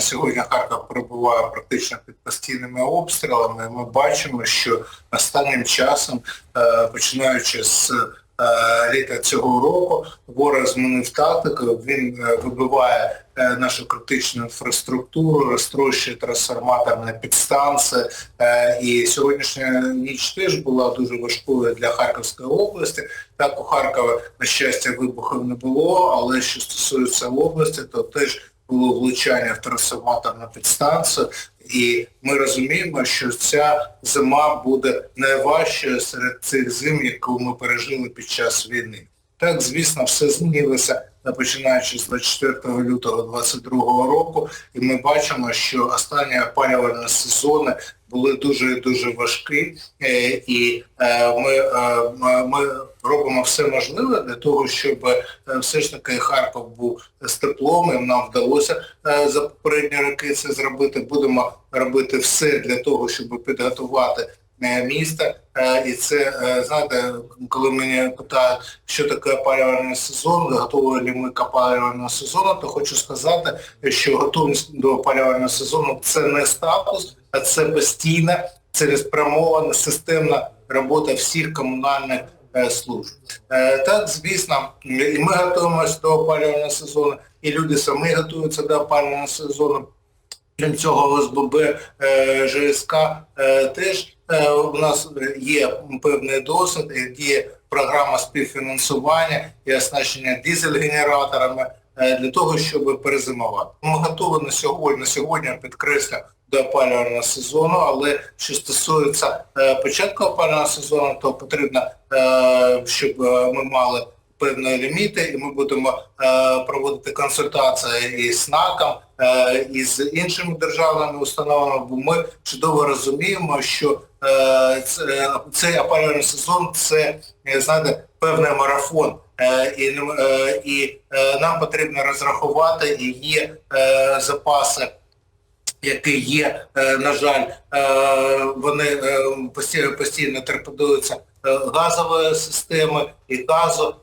Сьогодні Харків перебуває практично під постійними обстрілами. Ми бачимо, що останнім часом, е, починаючи з е, літа цього року, ворог змінив тактику, він е, вибиває нашу критичну інфраструктуру, розтрощує трансформаторні підстанції. І сьогоднішня ніч теж була дуже важкою для Харківської області. Так у Харкова, на щастя, вибухів не було, але що стосується області, то теж було влучання в трансформаторну підстанцію, і ми розуміємо, що ця зима буде найважчою серед цих зим, яку ми пережили під час війни. Так, звісно, все змінилося починаючи з 24 лютого 2022 року, і ми бачимо, що останні опалювальні сезони були дуже дуже важкі, е, і е, ми, е, ми- робимо все можливе для того, щоб все ж таки Харків був з теплом, і нам вдалося за попередні роки це зробити. Будемо робити все для того, щоб підготувати е, місто. Е, І це, е, знаєте, коли мене питають, що таке опалювальний сезон, готові ли ми к опалювальному сезону, то хочу сказати, що готовність до опалювального сезону це не статус, а це постійна, цілеспрямована, системна робота всіх комунальних служб. Так, звісно, і ми готуємося до опалювального сезону, і люди самі готуються до опалювального сезону. Крім цього, ОСББ, е, ЖСК е, теж е, у нас є певний досвід, є програма співфінансування і оснащення дизель-генераторами для того, щоб перезимувати. Ми готові на сьогодні, на сьогодні підкреслю, до опалювального сезону, але що стосується початку опалювального сезону, то потрібно, щоб ми мали певні ліміти, і ми будемо проводити консультації із СНАКом, е, і з іншими державними установами, бо ми чудово розуміємо, що е, цей опалювальний сезон це, е, знаєте, певний марафон. Е, і, е, і е, нам потрібно розрахувати, е, запаси які є, е, на жаль, е, вони е, постійно, постійно торпедуються газової системи і газу,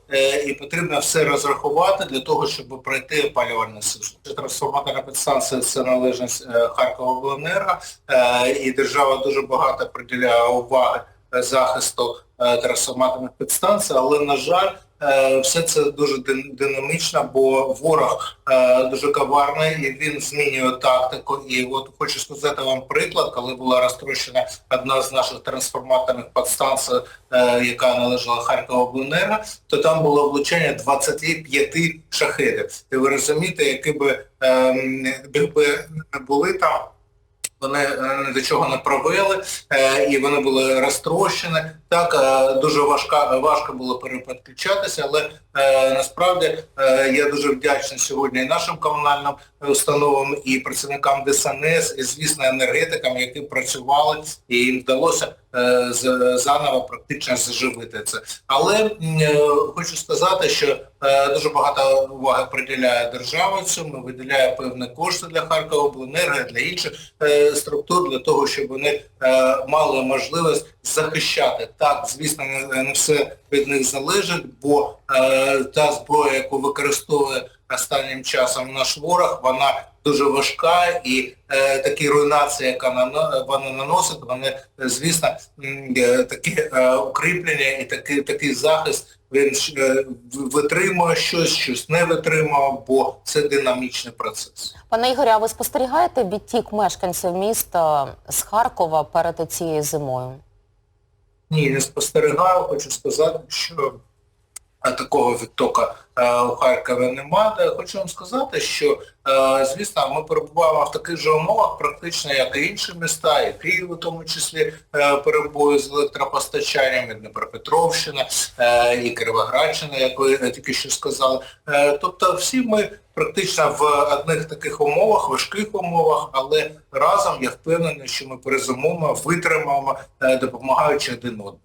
і потрібно все розрахувати для того, щоб пройти опалювальний сезон. Трансформаторна підстанція – це належність Харкова-Обленерго, е, і держава дуже багато приділяє уваги захисту трансформаторних підстанцій, але, на жаль, Е, Все це дуже динамічно, бо ворог е, дуже коварний і він змінює тактику. І от хочу сказати вам приклад, коли була розтрощена одна з наших трансформаторних підстанцій, е, яка належала Харкова-Обленерго, то там було влучання 25 шахедів. І ви розумієте, які би, ем, якби не були там, вони е, ні до чого не провели, е, і вони були розтрощені. Так, е, дуже важка, важко було переподключатися, але е, насправді е, я дуже вдячний сьогодні і нашим комунальним установам, і працівникам ДСНС, і, звісно, енергетикам, які працювали, і їм вдалося е, заново практично заживити це. Але е, хочу сказати, що е, дуже багато уваги приділяє держава цьому, виділяє певні кошти для Харкова, обленерго, для інших е, структур, для того, щоб вони е, мали можливість захищати. Так, звісно, не, все від них залежить, бо е, та зброя, яку використовує останнім часом наш ворог, вона дуже важка і е, такі руйнації, яка нано- вона наносить, вони, е, звісно, м, е, е, укріплення і такий, такий захист, він е, витримує щось, щось не витримує, бо це динамічний процес. Пане Ігорі, а ви спостерігаєте відтік мешканців міста з Харкова перед цією зимою? Ні, не спостерігаю, хочу сказати, що е, такого відтока е, у Харкові немає. Хочу вам сказати, що, е, звісно, ми перебуваємо в таких же умовах, практично, як і інші міста, і Київ у тому числі е, перебої з електропостачанням, і Дніпропетровщина, е, і Кривоградщина, як ви е, тільки що сказали. Е, тобто всі ми практично в одних таких умовах, важких умовах, але разом я впевнений, що ми перезимуємо, витримаємо, е, допомагаючи один одному.